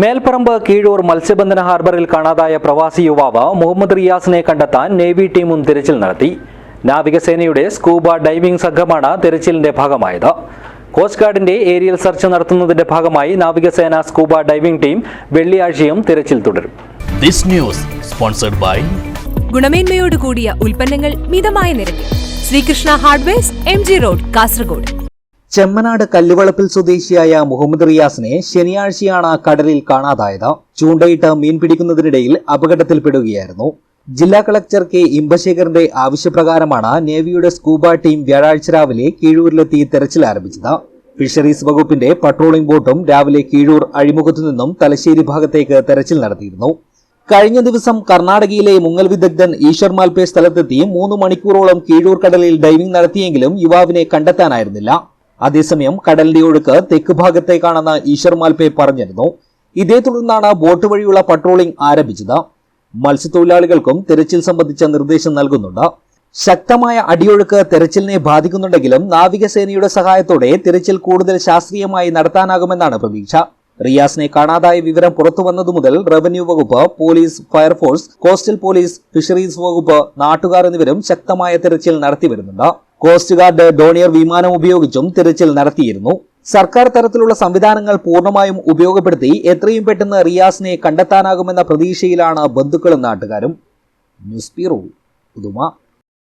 മേൽപ്പറമ്പ് കീഴൂർ മത്സ്യബന്ധന ഹാർബറിൽ കാണാതായ പ്രവാസി യുവാവ് മുഹമ്മദ് റിയാസിനെ കണ്ടെത്താൻ നേവി ടീമും തിരച്ചിൽ നടത്തി. നാവികസേനയുടെ സ്കൂബ ഡൈവിംഗ് സംഘമാണ് തിരച്ചിലിന്റെ ഭാഗമായത്. കോസ്റ്റ് ഗാർഡിന്റെ ഏരിയൽ സെർച്ച് നടത്തുന്നതിന്റെ ഭാഗമായി നാവികസേന സ്കൂബ ഡൈവിംഗ് ടീം വെള്ളിയാഴ്ചയും തിരച്ചിൽ തുടരും. ദിസ് ന്യൂസ് സ്പോൺസർഡ് ബൈ ഗുണമേന്മയോട് കൂടിയ ഉൽപ്പന്നങ്ങൾ മിതമായ നിരക്കിൽ. Sreekrishna hardware M G road Kasaragod. Chemmanad Kalluvalappil സ്വദേശിയായ മുഹമ്മദ് റിയാസിനെ ശനിയാഴ്ചയാണ് കടലിൽ കാണാതായത്. ചൂണ്ടയിട്ട് മീൻ പിടിക്കുന്നതിനിടയിൽ അപകടത്തിൽപ്പെടുകയായിരുന്നു. ജില്ലാ കളക്ടർ കെ ഇമ്പശേഖറിന്റെ ആവശ്യപ്രകാരമാണ് നേവിയുടെ സ്കൂബ ടീം വ്യാഴാഴ്ച രാവിലെ കീഴൂരിലെത്തി തെരച്ചിൽ ആരംഭിച്ചത്. ഫിഷറീസ് വകുപ്പിന്റെ പട്രോളിംഗ് ബോട്ടും രാവിലെ കീഴൂർ അഴിമുഖത്തു നിന്നും തലശ്ശേരി ഭാഗത്തേക്ക് തെരച്ചിൽ നടത്തിയിരുന്നു. കഴിഞ്ഞ ദിവസം കർണാടകയിലെ മുങ്ങൽ വിദഗ്ധൻ ഈശ്വർ മാൽപേ സ്ഥലത്തെത്തി മൂന്ന് മണിക്കൂറോളം കീഴൂർ കടലിൽ ഡൈവിംഗ് നടത്തിയെങ്കിലും യുവാവിനെ കണ്ടെത്താനായിരുന്നില്ല. അതേസമയം കടലിന്റെ ഒഴുക്ക് തെക്ക് ഭാഗത്തേക്കാണെന്ന് ഈശ്വർ മാൽപേ പറഞ്ഞിരുന്നു. ഇതേ തുടർന്നാണ് ബോട്ട് വഴിയുള്ള പട്രോളിംഗ് ആരംഭിച്ചത്. മത്സ്യത്തൊഴിലാളികൾക്കും തെരച്ചിൽ സംബന്ധിച്ച നിർദ്ദേശം നൽകുന്നുണ്ട്. ശക്തമായ അടിയൊഴുക്ക് തെരച്ചിലിനെ ബാധിക്കുന്നുണ്ടെങ്കിലും നാവികസേനയുടെ സഹായത്തോടെ തിരച്ചിൽ കൂടുതൽ ശാസ്ത്രീയമായി നടത്താനാകുമെന്നാണ് പ്രതീക്ഷ. റിയാസിനെ കാണാതായ വിവരം പുറത്തു വന്നതു മുതൽ റവന്യൂ വകുപ്പ് police fire force coastal police fisheries വകുപ്പ് നാട്ടുകാർ എന്നിവരും ശക്തമായ തിരച്ചിൽ നടത്തി വരുന്നുണ്ട് കോസ്റ്റ് ഗാർഡ് ഡോണിയർ വിമാനം ഉപയോഗിച്ചും തിരച്ചിൽ നടത്തിയിരുന്നു. സർക്കാർ തരത്തിലുള്ള സംവിധാനങ്ങൾ പൂർണമായും ഉപയോഗപ്പെടുത്തി എത്രയും പെട്ടെന്ന് റിയാസിനെ കണ്ടെത്താനാകുമെന്ന പ്രതീക്ഷയിലാണ് ബന്ധുക്കളും നാട്ടുകാരും. ന്യൂസ് ബ്യൂറോ പുതുമ.